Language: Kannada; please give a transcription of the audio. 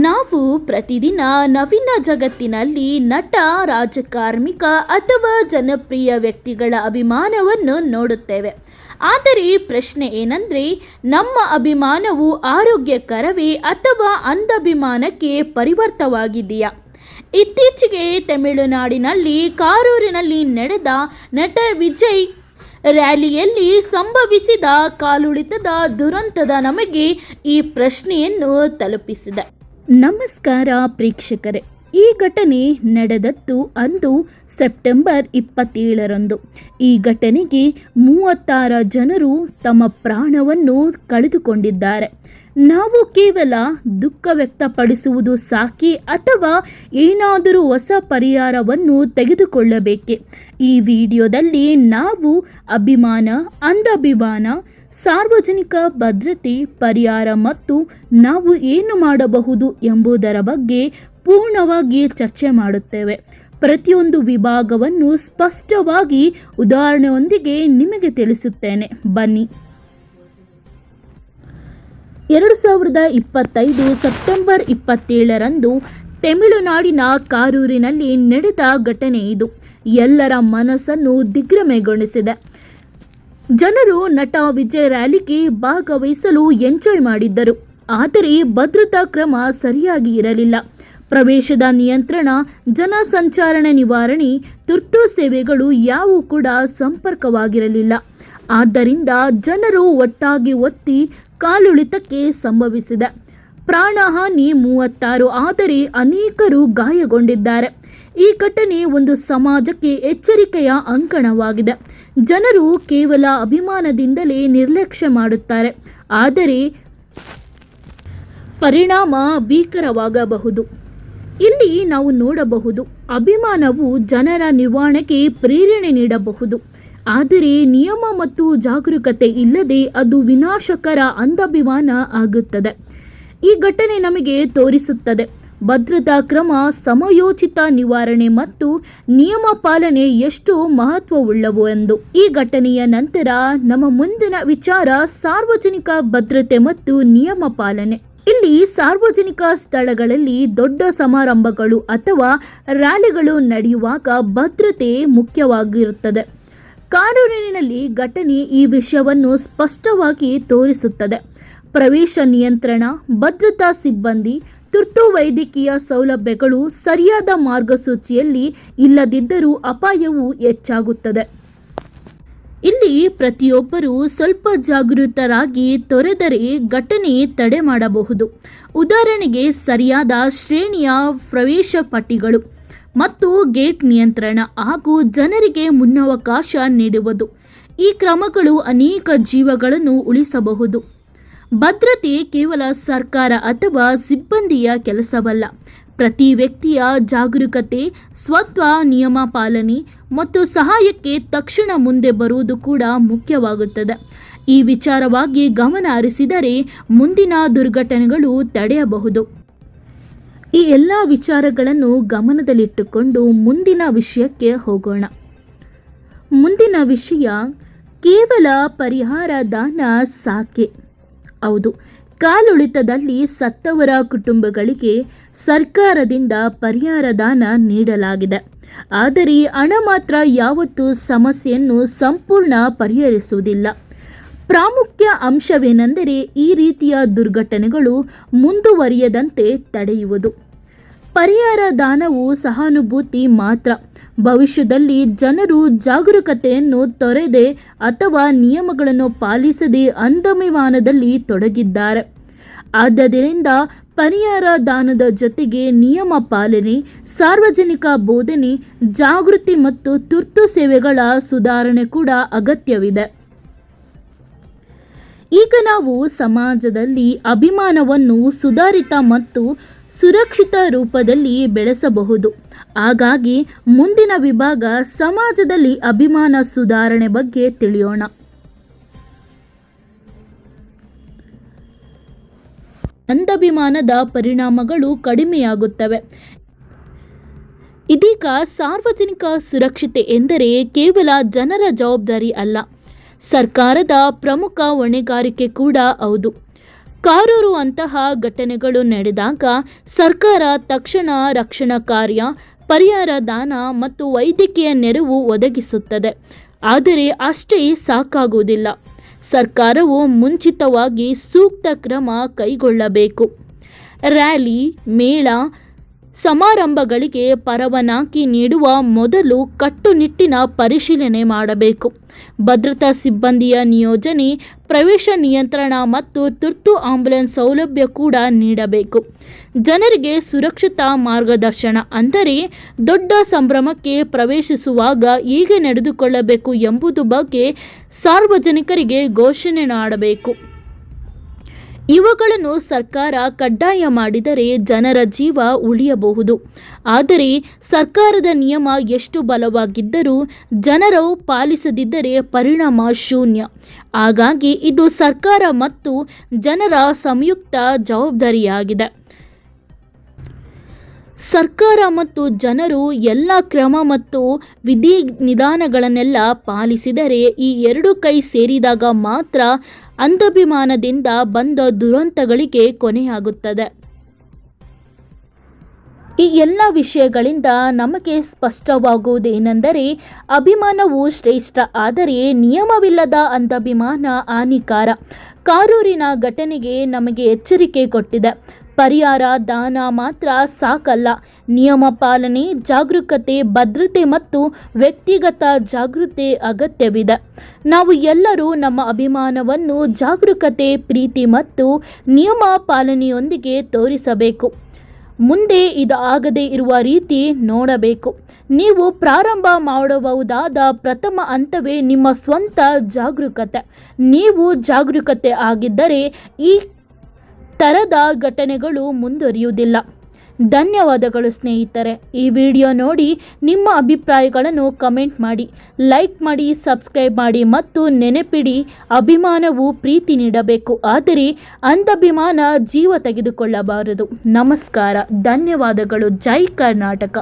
ನಾವು ಪ್ರತಿದಿನ ನವೀನ ಜಗತ್ತಿನಲ್ಲಿ ನಟ, ರಾಜಕಾರ್ಮಿಕ ಅಥವಾ ಜನಪ್ರಿಯ ವ್ಯಕ್ತಿಗಳ ಅಭಿಮಾನವನ್ನು ನೋಡುತ್ತೇವೆ. ಆದರೆ ಪ್ರಶ್ನೆ ಏನಂದರೆ, ನಮ್ಮ ಅಭಿಮಾನವು ಆರೋಗ್ಯಕರವೇ ಅಥವಾ ಅಂಧಭಿಮಾನಕ್ಕೆ ಪರಿವರ್ತವಾಗಿದೆಯಾ? ಇತ್ತೀಚೆಗೆ ತಮಿಳುನಾಡಿನಲ್ಲಿ ಕಾರೂರಿನಲ್ಲಿ ನಡೆದ ನಟ ವಿಜಯ್ ರ್ಯಾಲಿಯಲ್ಲಿ ಸಂಭವಿಸಿದ ಕಾಲುಳಿತದ ದುರಂತದ ನಮಗೆ ಈ ಪ್ರಶ್ನೆಯನ್ನು ತಲುಪಿಸಿದೆ. ನಮಸ್ಕಾರ ಪ್ರೇಕ್ಷಕರೇ, ಈ ಘಟನೆ ನಡೆದದ್ದು ಅಂದು ಸೆಪ್ಟೆಂಬರ್ ಇಪ್ಪತ್ತೇಳರಂದು. ಈ ಘಟನೆಗೆ ಮೂವತ್ತಾರು ಜನರು ತಮ್ಮ ಪ್ರಾಣವನ್ನು ಕಳೆದುಕೊಂಡಿದ್ದಾರೆ. ನಾವು ಕೇವಲ ದುಃಖ ವ್ಯಕ್ತಪಡಿಸುವುದು ಸಾಕಿ ಅಥವಾ ಏನಾದರೂ ಹೊಸ ಪರಿಹಾರವನ್ನು ತೆಗೆದುಕೊಳ್ಳಬೇಕೆ? ಈ ವಿಡಿಯೋದಲ್ಲಿ ನಾವು ಅಭಿಮಾನ, ಅಂಧಾಭಿಮಾನ ಸಾರ್ವಜನಿಕ ಭದ್ರತೆ, ಪರಿಹಾರ ಮತ್ತು ನಾವು ಏನು ಮಾಡಬಹುದು ಎಂಬುದರ ಬಗ್ಗೆ ಪೂರ್ಣವಾಗಿ ಚರ್ಚೆ ಮಾಡುತ್ತೇವೆ. ಪ್ರತಿಯೊಂದು ವಿಭಾಗವನ್ನು ಸ್ಪಷ್ಟವಾಗಿ ಉದಾಹರಣೆಯೊಂದಿಗೆ ನಿಮಗೆ ತಿಳಿಸುತ್ತೇನೆ. ಬನ್ನಿ. ಎರಡು ಸಾವಿರದ ಇಪ್ಪತ್ತೈದು ಸೆಪ್ಟೆಂಬರ್ ಇಪ್ಪತ್ತೇಳರಂದು ತಮಿಳುನಾಡಿನ ಕಾರೂರಿನಲ್ಲಿ ನಡೆದ ಘಟನೆ ಇದು. ಎಲ್ಲರ ಮನಸ್ಸನ್ನು ದಿಗ್ಭ್ರಮೆಗೊಳಿಸಿದೆ ಜನರು ನಟ ವಿಜಯ್ ರ್ಯಾಲಿಗೆ ಭಾಗವಹಿಸಲು ಎಂಜಾಯ್ ಮಾಡಿದ್ದರು. ಆದರೆ ಭದ್ರತಾ ಕ್ರಮ ಸರಿಯಾಗಿ ಇರಲಿಲ್ಲ. ಪ್ರವೇಶದ ನಿಯಂತ್ರಣ ಜನಸಂಚಾರಣೆ ನಿವಾರಣೆ, ತುರ್ತು ಸೇವೆಗಳು ಯಾವೂ ಕೂಡ ಸಂಪರ್ಕವಾಗಿರಲಿಲ್ಲ. ಆದ್ದರಿಂದ ಜನರು ಒಟ್ಟಾಗಿ ಒತ್ತಿ ಕಾಲುಳಿತಕ್ಕೆ ಸಂಭವಿಸಿದೆ. ಪ್ರಾಣಹಾನಿ ಮೂವತ್ತಾರು ಆದರೆ ಅನೇಕರು ಗಾಯಗೊಂಡಿದ್ದಾರೆ. ಈ ಘಟನೆ ಒಂದು ಸಮಾಜಕ್ಕೆ ಎಚ್ಚರಿಕೆಯ ಅಂಕಣವಾಗಿದೆ. ಜನರು ಕೇವಲ ಅಭಿಮಾನದಿಂದಲೇ ನಿರ್ಲಕ್ಷ್ಯ ಮಾಡುತ್ತಾರೆ. ಆದರೆ ಪರಿಣಾಮ ಭೀಕರವಾಗಬಹುದು. ಇಲ್ಲಿ ನಾವು ನೋಡಬಹುದು, ಅಭಿಮಾನವು ಜನರ ನಿರ್ವಹಣೆಗೆ ಪ್ರೇರಣೆ ನೀಡಬಹುದು. ಆದರೆ ನಿಯಮ ಮತ್ತು ಜಾಗರೂಕತೆ ಇಲ್ಲದೆ ಅದು ವಿನಾಶಕರ ಅಂಧಾಭಿಮಾನ ಆಗುತ್ತದೆ. ಈ ಘಟನೆ ನಮಗೆ ತೋರಿಸುತ್ತದೆ. ಭದ್ರತಾ ಕ್ರಮ, ಸಮಯೋಚಿತ ನಿವಾರಣೆ ಮತ್ತು ನಿಯಮ ಪಾಲನೆ ಎಷ್ಟು ಮಹತ್ವವುಳ್ಳವು ಎಂದು. ಈ ಘಟನೆಯ ನಂತರ ನಮ್ಮ ಮುಂದಿನ ವಿಚಾರ ಸಾರ್ವಜನಿಕ ಭದ್ರತೆ ಮತ್ತು ನಿಯಮ ಪಾಲನೆ. ಇಲ್ಲಿ ಸಾರ್ವಜನಿಕ ಸ್ಥಳಗಳಲ್ಲಿ ದೊಡ್ಡ ಸಮಾರಂಭಗಳು ಅಥವಾ ರ್ಯಾಲಿಗಳು ನಡೆಯುವಾಗ ಭದ್ರತೆ ಮುಖ್ಯವಾಗಿರುತ್ತದೆ. ಕಾನೂನಿನಲ್ಲಿ ಘಟನೆ ಈ ವಿಷಯವನ್ನು ಸ್ಪಷ್ಟವಾಗಿ ತೋರಿಸುತ್ತದೆ. ಪ್ರವೇಶ ನಿಯಂತ್ರಣ, ಭದ್ರತಾ ಸಿಬ್ಬಂದಿ ತುರ್ತು ವೈದ್ಯಕೀಯ ಸೌಲಭ್ಯಗಳು ಸರಿಯಾದ ಮಾರ್ಗಸೂಚಿಯಲ್ಲಿ ಇಲ್ಲದಿದ್ದರೂ ಅಪಾಯವು ಹೆಚ್ಚಾಗುತ್ತದೆ. ಇಲ್ಲಿ ಪ್ರತಿಯೊಬ್ಬರೂ ಸ್ವಲ್ಪ ಜಾಗೃತರಾಗಿ ತೊರೆದರೆ ಘಟನೆ ತಡೆ ಮಾಡಬಹುದು. ಉದಾಹರಣೆಗೆ ಸರಿಯಾದ ಶ್ರೇಣಿಯ ಪ್ರವೇಶ ಪಟ್ಟಿಗಳು ಮತ್ತು ಗೇಟ್ ನಿಯಂತ್ರಣ ಹಾಗೂ ಜನರಿಗೆ ಮುನ್ನವಕಾಶ ನೀಡುವುದು. ಈ ಕ್ರಮಗಳು ಅನೇಕ ಜೀವಗಳನ್ನು ಉಳಿಸಬಹುದು. ಭದ್ರತೆ ಕೇವಲ ಸರ್ಕಾರ ಅಥವಾ ಸಿಬ್ಬಂದಿಯ ಕೆಲಸವಲ್ಲ. ಪ್ರತಿ ವ್ಯಕ್ತಿಯ ಜಾಗರೂಕತೆ, ಸ್ವತ್ವ, ನಿಯಮ ಪಾಲನೆ ಮತ್ತು ಸಹಾಯಕ್ಕೆ ತಕ್ಷಣ ಮುಂದೆ ಬರುವುದು ಕೂಡ ಮುಖ್ಯವಾಗುತ್ತದೆ. ಈ ವಿಚಾರವಾಗಿ ಗಮನ ಹರಿಸಿದರೆ ಮುಂದಿನ ದುರ್ಘಟನೆಗಳು ತಡೆಯಬಹುದು. ಈ ಎಲ್ಲ ವಿಚಾರಗಳನ್ನು ಗಮನದಲ್ಲಿಟ್ಟುಕೊಂಡು ಮುಂದಿನ ವಿಷಯಕ್ಕೆ ಹೋಗೋಣ. ಮುಂದಿನ ವಿಷಯ ಕೇವಲ ಪರಿಹಾರ ದಾನ ಸಾಕೆ. ಹೌದು. ಕಾಲುಳಿತದಲ್ಲಿ ಸತ್ತವರ ಕುಟುಂಬಗಳಿಗೆ ಸರ್ಕಾರದಿಂದ ಪರಿಹಾರ ದಾನ ನೀಡಲಾಗಿದೆ. ಆದರೆ ಹಣ ಮಾತ್ರ ಯಾವತ್ತೂ ಸಮಸ್ಯೆಯನ್ನು ಸಂಪೂರ್ಣ ಪರಿಹರಿಸುವುದಿಲ್ಲ. ಪ್ರಾಮುಖ್ಯ ಅಂಶವೇನೆಂದರೆ ಈ ರೀತಿಯ ದುರ್ಘಟನೆಗಳು ಮುಂದುವರಿಯದಂತೆ ತಡೆಯುವುದು. ಪರಿಹಾರ ದಾನವು ಸಹಾನುಭೂತಿ ಮಾತ್ರ. ಭವಿಷ್ಯದಲ್ಲಿ ಜನರು ಜಾಗರೂಕತೆಯನ್ನು ತೊರೆದೆ ಅಥವಾ ನಿಯಮಗಳನ್ನು ಪಾಲಿಸದೆ ಅಂದಮಿವಾನದಲ್ಲಿ ತೊಡಗಿದ್ದಾರೆ. ಆದ್ದರಿಂದ ಪರಿಹಾರ ದಾನದ ಜೊತೆಗೆ ನಿಯಮ ಪಾಲನೆ, ಸಾರ್ವಜನಿಕ ಬೋಧನೆ, ಜಾಗೃತಿ ಮತ್ತು ತುರ್ತು ಸೇವೆಗಳ ಸುಧಾರಣೆ ಕೂಡ ಅಗತ್ಯವಿದೆ. ಈಗ ನಾವು ಸಮಾಜದಲ್ಲಿ ಅಭಿಮಾನವನ್ನು ಸುಧಾರಿತ ಮತ್ತು ಸುರಕ್ಷಿತ ರೂಪದಲ್ಲಿ ಬೆಳೆಸಬಹುದು. ಹಾಗಾಗಿ ಮುಂದಿನ ವಿಭಾಗ ಸಮಾಜದಲ್ಲಿ ಅಭಿಮಾನ ಸುಧಾರಣೆ ಬಗ್ಗೆ ತಿಳಿಯೋಣ. ಅಂದಭಿಮಾನದ ಪರಿಣಾಮಗಳು ಕಡಿಮೆಯಾಗುತ್ತವೆ. ಇದೀಗ ಸಾರ್ವಜನಿಕ ಸುರಕ್ಷತೆ ಎಂದರೆ ಕೇವಲ ಜನರ ಜವಾಬ್ದಾರಿ ಅಲ್ಲ. ಸರ್ಕಾರದ ಪ್ರಮುಖ ಹೊಣೆಗಾರಿಕೆ ಕೂಡ ಹೌದು. ಕಾರೂರು ಅಂತಹ ಘಟನೆಗಳು ನಡೆದಾಗ ಸರ್ಕಾರ ತಕ್ಷಣ ರಕ್ಷಣಾ ಕಾರ್ಯ, ಪರಿಹಾರ ದಾನ ಮತ್ತು ವೈದ್ಯಕೀಯ ನೆರವು ಒದಗಿಸುತ್ತದೆ. ಆದರೆ ಅಷ್ಟೇ ಸಾಕಾಗುವುದಿಲ್ಲ. ಸರ್ಕಾರವು ಮುಂಚಿತವಾಗಿ ಸೂಕ್ತ ಕ್ರಮ ಕೈಗೊಳ್ಳಬೇಕು. ರ್ಯಾಲಿ, ಮೇಳ ಸಮಾರಂಭಗಳಿಗೆ ಪರವಾನಗಿ ನೀಡುವ ಮೊದಲು ಕಟ್ಟುನಿಟ್ಟಿನ ಪರಿಶೀಲನೆ ಮಾಡಬೇಕು. ಭದ್ರತಾ ಸಿಬ್ಬಂದಿಯ ನಿಯೋಜನೆ, ಪ್ರವೇಶ ನಿಯಂತ್ರಣ ಮತ್ತು ತುರ್ತು ಆಂಬ್ಯುಲೆನ್ಸ್ ಸೌಲಭ್ಯ ಕೂಡ ನೀಡಬೇಕು. ಜನರಿಗೆ ಸುರಕ್ಷತಾ ಮಾರ್ಗದರ್ಶನ, ಅಂದರೆ ದೊಡ್ಡ ಸಂಭ್ರಮಕ್ಕೆ ಪ್ರವೇಶಿಸುವಾಗ ಹೇಗೆ ನಡೆದುಕೊಳ್ಳಬೇಕು ಎಂಬುದು ಬಗ್ಗೆ ಸಾರ್ವಜನಿಕರಿಗೆ ಘೋಷಣೆ ಮಾಡಬೇಕು. ಇವುಗಳನ್ನು ಸರ್ಕಾರ ಕಡ್ಡಾಯ ಮಾಡಿದರೆ ಜನರ ಜೀವ ಉಳಿಯಬಹುದು. ಆದರೆ ಸರ್ಕಾರದ ನಿಯಮ ಎಷ್ಟು ಬಲವಾಗಿದ್ದರೂ ಜನರು ಪಾಲಿಸದಿದ್ದರೆ ಪರಿಣಾಮ ಶೂನ್ಯ. ಹಾಗಾಗಿ ಇದು ಸರ್ಕಾರ ಮತ್ತು ಜನರ ಸಂಯುಕ್ತ ಜವಾಬ್ದಾರಿಯಾಗಿದೆ. ಸರ್ಕಾರ ಮತ್ತು ಜನರು ಎಲ್ಲ ಕ್ರಮ ಮತ್ತು ವಿಧಿ ನಿಧಾನಗಳನ್ನೆಲ್ಲ ಪಾಲಿಸಿದರೆ ಈ ಎರಡು ಕೈ ಸೇರಿದಾಗ ಮಾತ್ರ ಅಂಧಾಭಿಮಾನದಿಂದ ಬಂದ ದುರಂತಗಳಿಗೆ ಕೊನೆಯಾಗುತ್ತದೆ. ಈ ಎಲ್ಲ ವಿಷಯಗಳಿಂದ ನಮಗೆ ಸ್ಪಷ್ಟವಾಗುವುದೇನೆಂದರೆ, ಅಭಿಮಾನವು ಶ್ರೇಷ್ಠ, ಆದರೆ ನಿಯಮವಿಲ್ಲದ ಅಂಧಾಭಿಮಾನ ಹಾನಿಕಾರ. ಕಾರೂರಿನ ಘಟನೆಗೆ ನಮಗೆ ಎಚ್ಚರಿಕೆ ಕೊಟ್ಟಿದೆ. ಪರಿಹಾರ, ದಾನ ಮಾತ್ರ ಸಾಕಲ್ಲ. ನಿಯಮ ಪಾಲನೆ, ಜಾಗರೂಕತೆ, ಭದ್ರತೆ ಮತ್ತು ವ್ಯಕ್ತಿಗತ ಜಾಗೃತಿ ಅಗತ್ಯವಿದೆ. ನಾವು ಎಲ್ಲರೂ ನಮ್ಮ ಅಭಿಮಾನವನ್ನು ಜಾಗರೂಕತೆ, ಪ್ರೀತಿ ಮತ್ತು ನಿಯಮ ಪಾಲನೆಯೊಂದಿಗೆ ತೋರಿಸಬೇಕು. ಮುಂದೆ ಇದು ಆಗದೇ ಇರುವ ರೀತಿ ನೋಡಬೇಕು. ನೀವು ಪ್ರಾರಂಭ ಮಾಡಬಹುದಾದ ಪ್ರಥಮ ಹಂತವೇ ನಿಮ್ಮ ಸ್ವಂತ ಜಾಗರೂಕತೆ. ನೀವು ಜಾಗರೂಕತೆ ಆಗಿದ್ದರೆ ಈ ಥರದ ಘಟನೆಗಳು ಮುಂದುವರಿಯುವುದಿಲ್ಲ. ಧನ್ಯವಾದಗಳು ಸ್ನೇಹಿತರೆ. ಈ ವಿಡಿಯೋ ನೋಡಿ ನಿಮ್ಮ ಅಭಿಪ್ರಾಯಗಳನ್ನು ಕಮೆಂಟ್ ಮಾಡಿ, ಲೈಕ್ ಮಾಡಿ, ಸಬ್ಸ್ಕ್ರೈಬ್ ಮಾಡಿ ಮತ್ತು ನೆನಪಿಡಿ, ಅಭಿಮಾನವು ಪ್ರೀತಿ ನೀಡಬೇಕು. ಆದರೆ ಅಂಧಭಿಮಾನ ಜೀವ ತೆಗೆದುಕೊಳ್ಳಬಾರದು. ನಮಸ್ಕಾರ. ಧನ್ಯವಾದಗಳು. ಜೈ ಕರ್ನಾಟಕ.